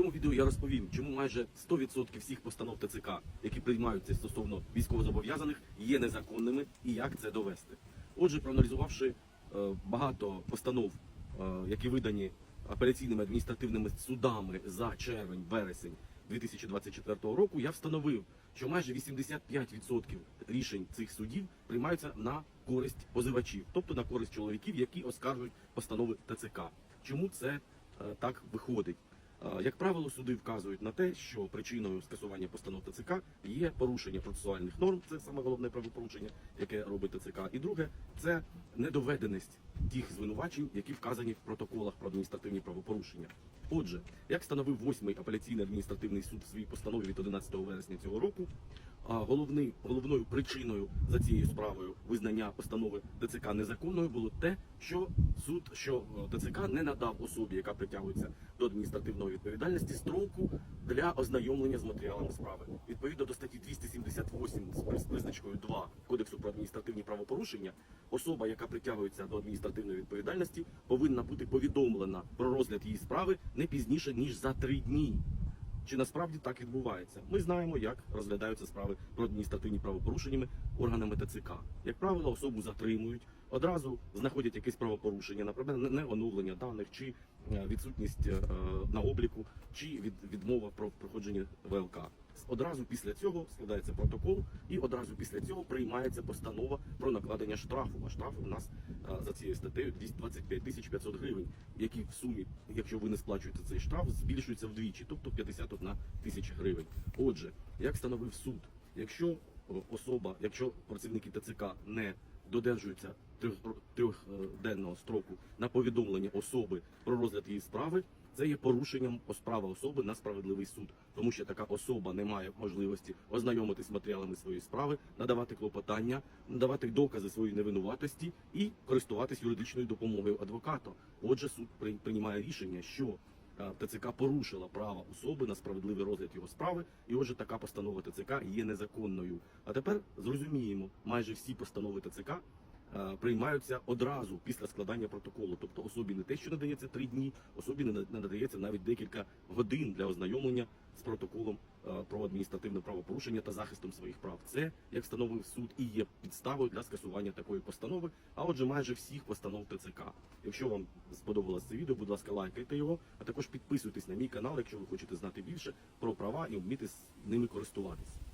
цьому відео я розповім, чому майже 100% всіх постанов ТЦК, які приймаються стосовно військовозобов'язаних, є незаконними і як це довести. Отже, проаналізувавши е, багато постанов, е, які видані апеляційними адміністративними судами за червень-вересень 2024 року, я встановив, що майже 85% рішень цих судів приймаються на користь позивачів, тобто на користь чоловіків, які оскаржують постанови ТЦК. Чому це е, так виходить? Як правило, суди вказують на те, що причиною скасування постанов ТЦК є порушення процесуальних норм, це саме головне правопорушення, яке робить ТЦК. І друге, це недоведеність тих звинувачень, які вказані в протоколах про адміністративні правопорушення. Отже, як встановив 8-й апеляційний адміністративний суд в своїй постанові від 11 вересня цього року, а головний, головною причиною за цією справою визнання постанови ТЦК незаконною було те, що суд, що е, ТЦК не надав особі, яка притягується до адміністративної відповідальності, строку для ознайомлення з матеріалами справи. Відповідно до статті 278 з приз- позначкою 2 Кодексу про адміністративні правопорушення, особа, яка притягується до адміністративної відповідальності, повинна бути повідомлена про розгляд її справи не пізніше ніж за три дні. Чи насправді так відбувається? Ми знаємо, як розглядаються справи про адміністративні правопорушеннями органами ТЦК. Як правило, особу затримують, одразу знаходять якесь правопорушення, наприклад, не- оновлення даних, чи е, відсутність е, на обліку, чи від, відмова про проходження ВЛК. Одразу після цього складається протокол, і одразу після цього приймається постанова про накладення штрафу. А штраф у нас е, за цією статтею 225 тисяч 500 гривень, які в сумі, якщо ви не сплачуєте цей штраф, збільшуються вдвічі, тобто 51 тисяча гривень. Отже, як встановив суд, якщо особа, якщо працівники ТЦК не додержуються трьох- трьохденного строку на повідомлення особи про розгляд її справи, це є порушенням права особи на справедливий суд, тому що така особа не має можливості ознайомитись матеріалами своєї справи, надавати клопотання, надавати докази своєї невинуватості і користуватись юридичною допомогою адвоката. Отже, суд при- приймає рішення, що ТЦК порушила право особи на справедливий розгляд його справи, і отже, така постанова ТЦК є незаконною. А тепер зрозуміємо, майже всі постанови ТЦК е, приймаються одразу після складання протоколу. Тобто особі не те, що надається три дні, особі не не надається навіть декілька годин для ознайомлення з протоколом е, про адміністративне правопорушення та захистом своїх прав. Це, як встановив суд, і є підставою для скасування такої постанови. А отже, майже всіх постанов ТЦК. Якщо вам сподобалось це відео, будь ласка, лайкайте його, а також підписуйтесь на мій канал, якщо ви хочете знати більше про права і вміти з ними користуватись.